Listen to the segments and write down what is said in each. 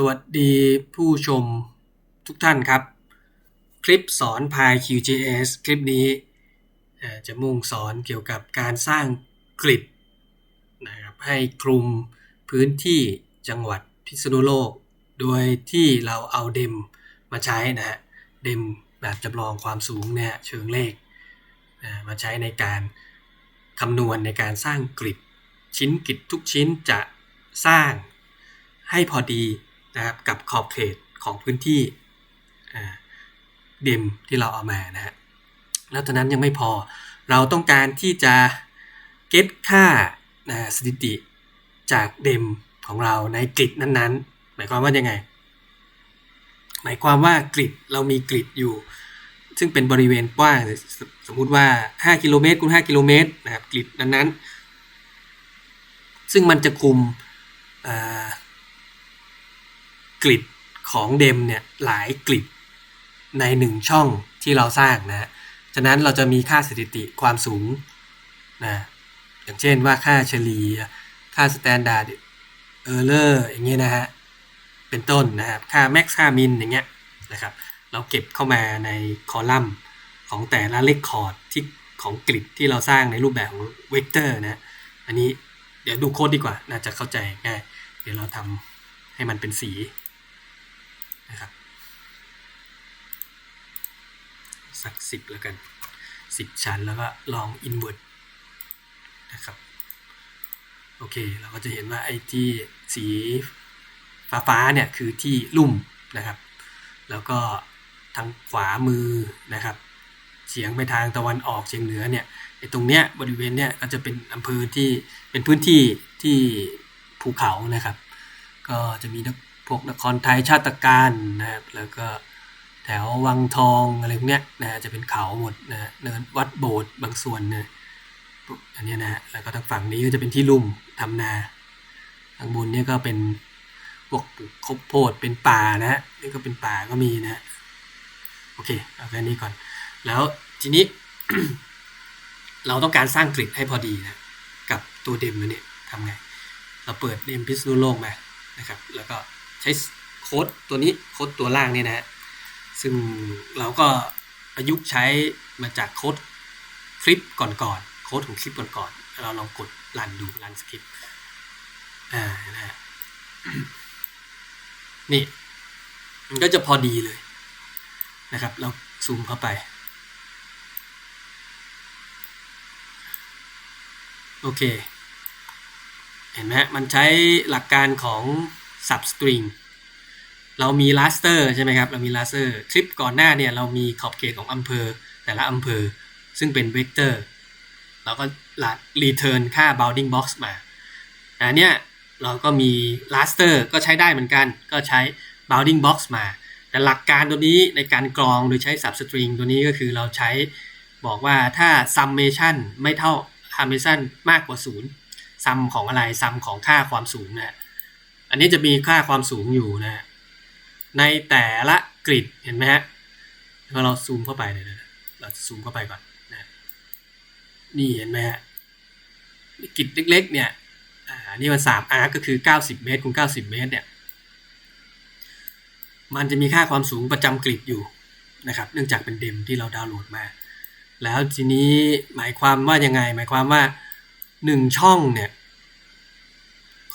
สวัสดีผู้ชมทุกท่านครับ คลิปสอน PyQGIS คลิปนี้จะมุ่งสอนเกี่ยวกับการสร้างกริดนะครับให้คลุมพื้นที่จังหวัดพิษณุโลก โดยที่เราเอาเดมมาใช้นะฮะเดมแบบจำลองความสูงเนี่ยเชิงเลขนะมาใช้ในการคำนวณในการสร้างกริดชิ้นกริดทุกชิ้นจะสร้างให้พอดี นะครับกับขอบเขตของพื้นที่อ่าเดมที่เราเอามานะฮะแล้วตอนนั้นยังไม่พอเราต้องการที่จะเก็ตค่านะสถิติจากเดมของเราในกริดนั้นๆ หมายความว่ายังไง หมายความว่ากริดเรามีกริดอยู่ ซึ่งเป็นบริเวณกว้างสมมุติว่า 5 กิโลเมตรคูณ5กิโลเมตรนะครับกริดนั้นๆ ซึ่งมันจะคุมอ กริดของเดมเนี่ยหลายกริดในหนึ่งช่องที่เราสร้างนะฮะฉะนั้นเราจะมีค่าสถิติความสูงนะอย่างเช่นว่าค่าเฉลี่ยค่า standard error อร์อย่างเงี้ยนะฮะเป็นต้นนะครับค่า max ค่า min อย่างเงี้ยนะครับเราเก็บเข้ามาในคอลัมน์ของแต่ละเลคคอร์ดที่ของกริดที่เราสร้างในรูปแบบของเวกเตอร์นะอันนี้เดี๋ยวดูโค้ดดีกว่าน่าจะเข้าใจง่าย เดี๋ยวเราทำให้มันเป็นสี นะครับ สักสิบแล้วกันสิบชั้นแล้วก็ลอง invert นะครับ โอเค เราก็จะเห็นว่าไอ้ที่สีฟ้าฟ้าๆเนี่ยคือที่ลุ่มนะครับ แล้วก็ทางขวามือนะครับเฉียงไปทางตะวันออกเฉียงเหนือเนี่ยไอ้ตรงเนี้ยบริเวณเนี้ยก็จะเป็นอำเภอที่เป็นพื้นที่ที่ภูเขานะครับ ก็จะมี พวกนครไทยชาติการนะครับแล้วก็แถววังทองอะไรพวกเนี้ยนะจะเป็นเขาหมดนะเนินวัดโบสถ์บางส่วนนะอันนี้นะแล้วก็ทางฝั่งนี้ก็จะเป็นที่ลุ่มทำนาทางบนเนี่ยก็เป็นพวกปลูกข้าวโพดเป็นป่านะฮะนี่ก็เป็นป่าก็มีนะฮะโอเคเอาแค่นี้ก่อน แล้วทีนี้ เราต้องการสร้างกริดให้พอดีนะกับตัวเดมอันนี้ทำไง เราเปิดเดมพิษณุโลกมานะครับ แล้วก็ ใช้โค้ดตัวนี้โค้ดตัวล่างนี่นะฮะซึ่งเราก็ประยุกต์ใช้มาจากโค้ดคลิปก่อนๆโค้ดของคลิปก่อนๆเราลองกดรันดูรันสคริปต์อ่านะฮะนี่มันก็จะพอดีเลยนะครับ เราซูมเข้าไป โอเค เห็นไหมมันใช้หลักการของ substring เรามี raster ใช่ไหมครับ เรามี raster คลิปก่อนหน้าเนี่ยเรามีขอบเขตของอำเภอ แต่ละอำเภอ ซึ่งเป็นเวกเตอร์เราก็ return ค่า bounding box มาอันเนี้ยเราก็มี raster ก็ใช้ได้เหมือนกัน ก็ใช้ bounding box มา แต่หลักการตัวนี้ในการกรองโดยใช้ substring ตัวนี้ก็คือเราใช้บอกว่าถ้า summation ไม่เท่า summation มากกว่า 0 sum ของอะไร sum ของค่าความสูงนะ อันนี้จะมีค่าความสูงอยู่นะ ในแต่ละกริดเห็นไหมฮะพอเราซูมเข้าไปเลยเราซูมเข้าไปก่อนนะนี่เห็นไหมฮะกริดเล็กๆ เนี่ยอ่านี่มัน3 arc ก็คือ 90 เมตรคูณ90 เมตรเนี่ย มันจะมีค่าความสูงประจำกริดอยู่นะครับ เนื่องจากเป็นเดมที่เราดาวน์โหลดมา แล้วทีนี้หมายความว่ายังไง หมายความว่า 1 ช่องเนี่ย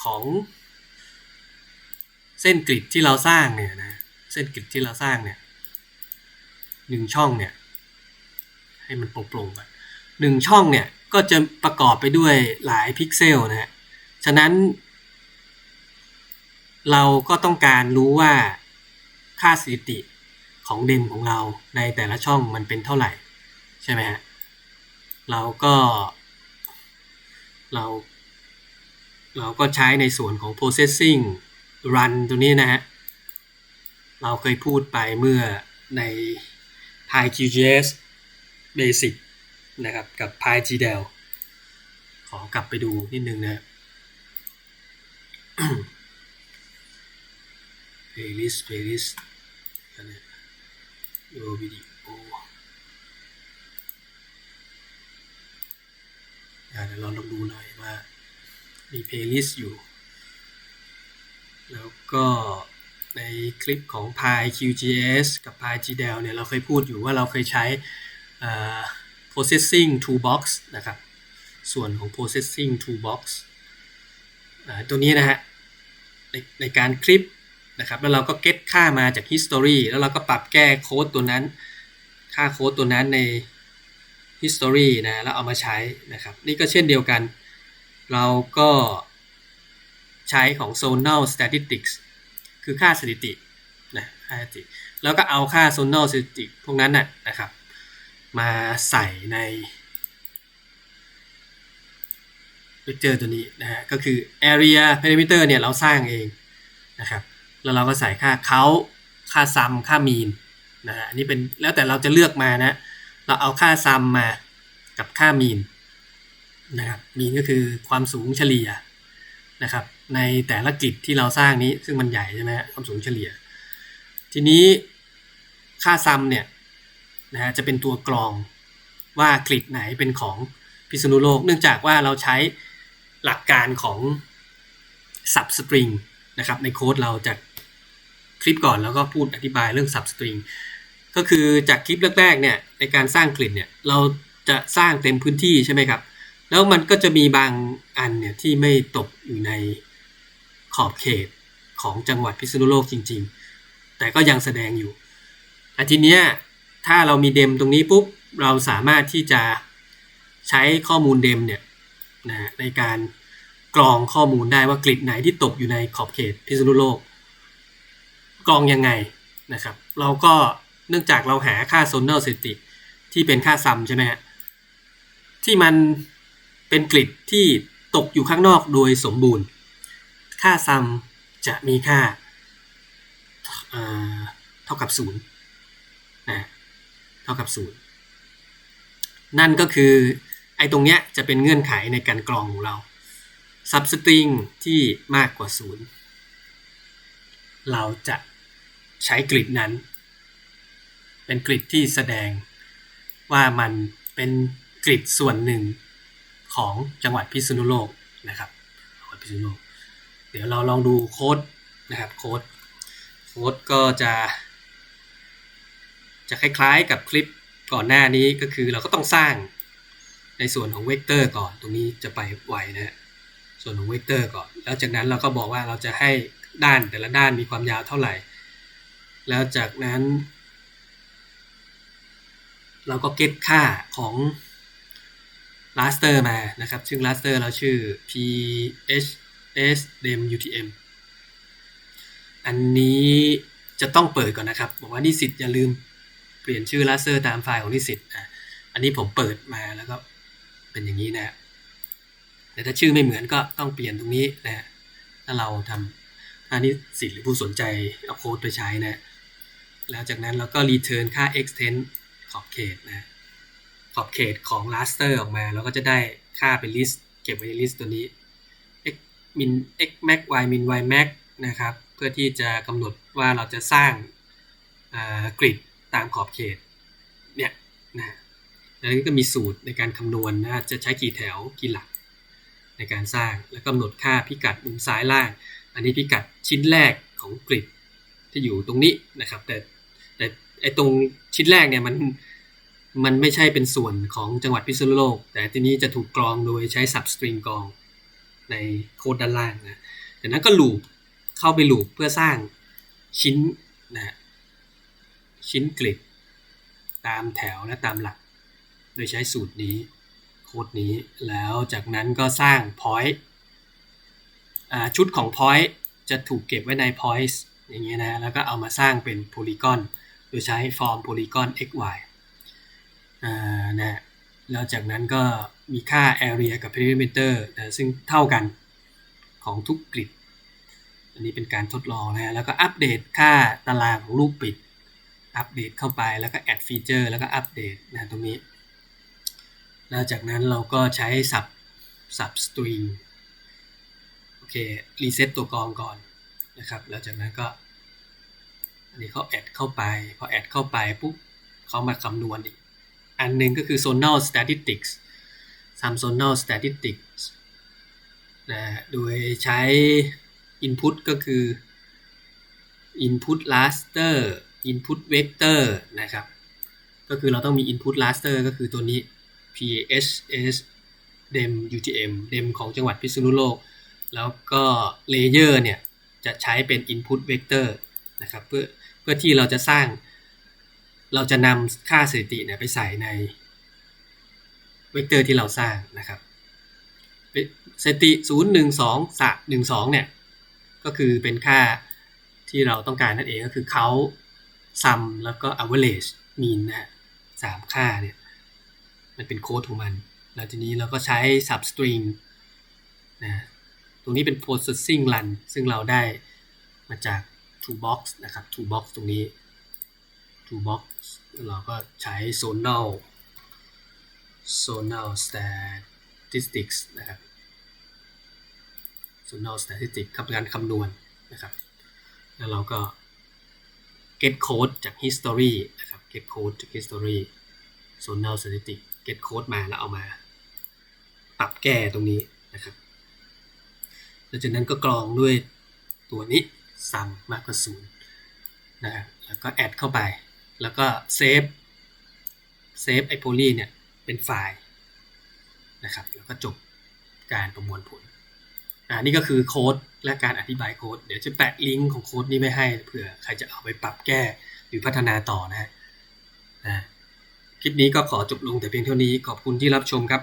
ของ เส้นกริดที่เราสร้างเนี่ยนะเส้นกริดที่เราสร้างเนี่ยหนึ่งช่องเนี่ยให้มันโปร่งๆก่อนหนึ่งช่องเนี่ยก็จะประกอบไปด้วยหลายพิกเซลนะฮะฉะนั้น เราก็ต้องการรู้ว่าค่าสถิติของเดมของเราในแต่ละช่องมันเป็นเท่าไหร่ ใช่ไหมฮะเราก็เรา เราก็ใช้ในส่วนของ processing run ตัวนี้นะฮะ เราเคยพูดไปเมื่อใน PyQGIS Basic นะครับ กับ PyGDel ขอกลับไปดูนิดนึงนะ playlist playlist อันนี้ดูวิดีโอเดี๋ยวเราลองดูหน่อยว่ามี playlist อยู่ แล้วก็ในคลิปของ PyQGIS กับ PyGDal เนี่ยเราเคยพูดอยู่ว่าเราเคยใช้ processing toolbox นะครับ ส่วนของ processing toolbox ตัวนี้นะฮะในในการคลิปนะครับ แล้วเราก็ get ค่ามาจาก history แล้วเราก็ปรับแก้โค้ดตัวนั้น ค่าโค้ดตัวนั้นใน history นะ แล้วเอามาใช้นะครับ นี่ก็เช่นเดียวกัน เราก็ ใช้ของ zonal statistics คือค่าสถิตินะค่าสถิติ แล้วก็เอาค่า zonal สถิติพวกนั้นน่ะนะครับ มาใส่ในเวกเตอร์ตัวนี้นะฮะก็คือ area perimeter เนี่ยเราสร้างเองนะครับแล้วเราก็ใส่ค่าเขาค่าซัมค่ามีนนะฮะอันนี้เป็นแล้วแต่เราจะเลือกมานะ เราเอาค่าซัมมากับค่ามีนนะครับมีนก็คือความสูงเฉลี่ยนะครับ ในแต่ละกริดที่เราสร้างนี้ซึ่งมันใหญ่ใช่ไหมความสูงเฉลี่ย ทีนี้ค่าซัมเนี่ยนะฮะจะเป็นตัวกรองว่ากริดไหนเป็นของพิษณุโลก เนื่องจากว่าเราใช้หลักการของ substring นะครับในโค้ดเราจากคลิปก่อนแล้วก็พูดอธิบายเรื่อง substring ก็คือจากคลิปแรกๆเนี่ยในการสร้างกริดเนี่ยเราจะสร้างเต็มพื้นที่ใช่ไหมครับ แล้วมันก็จะมีบางอันเนี่ยที่ไม่ตกอยู่ใน ขอบเขตของจังหวัดพิษณุโลกจริง ๆ แต่ก็ยังแสดงอยู่อันทีเนี้ยถ้าเรามีเดมตรงนี้ปุ๊บเราสามารถที่จะใช้ข้อมูลเดมเนี่ยนะในการกรองข้อมูลได้ว่ากริดไหนที่ตกอยู่ในขอบเขตพิษณุโลก กรองยังไงนะครับ เราก็เนื่องจากเราหาค่าโซนเนอร์สถิติที่เป็นค่าซัมใช่ไหมฮะที่มันเป็นกริดที่ตกอยู่ข้างนอกโดยสมบูรณ์ ค่าซัมจะมีค่าเเท่ากับศูนย์นะเท่ากับศูนย์นั่นก็คือไอ้ตรงเนี้ยจะเป็นเงื่อนไขในการกรองของเรา substring ที่มากกว่าศูนย์เราจะใช้กริดนั้น เป็นกริดที่แสดงว่ามันเป็นกริดส่วนหนึ่งของจังหวัดพิษณุโลกนะครับจังหวัดพิษณุโลก เดี๋ยวเราลองดูโค้ดนะครับโค้ดโค้ดก็จะ จะคล้ายๆกับคลิปก่อนหน้านี้ก็คือเราก็ต้องสร้างในส่วนของเวกเตอร์ก่อนตรงนี้จะไปไวนะฮะส่วนของเวกเตอร์ก่อน แล้วจากนั้นเราก็บอกว่าเราจะให้ด้านแต่ละด้านมีความยาวเท่าไหร่ แล้วจากนั้น เราก็เก็ตค่าของ raster มานะครับ ซึ่ง raster เราชื่อ p h S dem utm อันนี้จะต้องเปิดก่อนนะครับ บอกว่านิสิตอย่าลืมเปลี่ยนชื่อ raster ตามไฟล์ของนิสิตอะอันนี้ผมเปิดมาแล้วก็เป็นอย่างนี้นะแต่ถ้าชื่อไม่เหมือนก็ต้องเปลี่ยนตรงนี้นะถ้าเราทำถ้านิสิตหรือผู้สนใจเอาโค้ดไปใช้นะ แล้วจากนั้นเราก็ return ค่า extend ขอบเขตนะขอบเขตของ raster ออกมาเราก็จะได้ค่าเป็น list เก็บไว้ใน list ตัวนี้ min x max y min y max นะครับ เพื่อที่จะกำหนดว่าเราจะสร้างกริดตามขอบเขตเนี่ยนะแล้วก็มีสูตรในการคำนวณนะจะใช้กี่แถวกี่หลักในการสร้างแล้วกำหนดค่าพิกัดมุมซ้ายล่าง อันนี้พิกัดชิ้นแรกของกริดที่อยู่ตรงนี้นะครับ แต่แต่ไอตรงชิ้นแรกเนี่ยมันมันไม่ใช่เป็นส่วนของจังหวัดพิษณุโลก แต่ทีนี้จะถูกกรองโดยใช้ substring กรอง ในโค้ดด้านล่างนะจากนั้นก็ลูปเข้าไปลูปเพื่อสร้างชิ้นนะชิ้นกริดตามแถวและตามหลัก โดยใช้สูตรนี้โค้ดนี้แล้วจากนั้นก็สร้าง point ชุดของ point จะถูกเก็บไว้ใน points อย่างเงี้ยนะแล้วก็เอามาสร้างเป็น polygon โดยใช้ฟอร์ม polygon xy อ่านะแล้วจากนั้นก็ มีค่า area กับ perimeter นะซึ่งเท่ากันของทุกกริด อันนี้เป็นการทดลองนะแล้วก็อัปเดตค่าตารางของรูปปิด อัปเดตเข้าไปแล้วก็ add feature แล้วก็อัปเดตนะตรงนี้ แล้วจากนั้นเราก็ใช้ sub substring โอเค reset ตัวกรองก่อนนะครับ แล้วจากนั้นก็ อันนี้เขา add เข้าไป พอ add เข้าไปปุ๊บเขามาคำนวณอีก อันหนึ่งก็คือ zonal statistics ทำ zonal statistics นะโดยใช้ input ก็คือ input raster input vector นะครับ ก็คือเราต้องมี input raster ก็คือตัวนี้ phs dem utm dem ของจังหวัดพิษณุโลก แล้วก็ layer เนี่ย จะใช้เป็น input vector นะครับ เพื่อเพื่อที่เราจะสร้าง เราจะนำค่าสถิติเนี่ยไปใส่ใน เวกเตอร์ที่เราสร้างนะครับสถิติ 0 1 2 3 1 2 เนี่ย ก็คือเป็นค่าที่เราต้องการนั่นเองก็คือเขา sum แล้วก็ average mean นะฮะสามค่าเนี่ยมันเป็นโค้ดของมันแล้วทีนี้เราก็ใช้ substring นะตรงนี้เป็น processing run ซึ่งเราได้มาจาก toolbox นะครับ toolbox ตรงนี้ toolbox เราก็ใช้ zonal zonal statistics นะครับ zonal statistics คำการคำนวณนะครับ แล้วเราก็ get code จาก history นะครับ get code จาก history zonal statistics get code มาแล้วเอามา ปรับแก้ตรงนี้นะครับแล้วจากนั้นก็กรองด้วยตัวนี้ sum มากกว่าศูนย์นะครับแล้วก็ add เข้าไป แล้วก็เซฟเซฟไอโพลีเนี่ย เป็นไฟล์นะครับแล้วก็จบการประมวลผลอ่านี่ก็คือโค้ดและการอธิบายโค้ดเดี๋ยวจะแปะลิงก์ของโค้ดนี้ไว้ให้เผื่อใครจะเอาไปปรับแก้หรือพัฒนาต่อนะฮะคลิปนี้ก็ขอจบลงแต่เพียงเท่านี้ขอบคุณที่รับชมครับ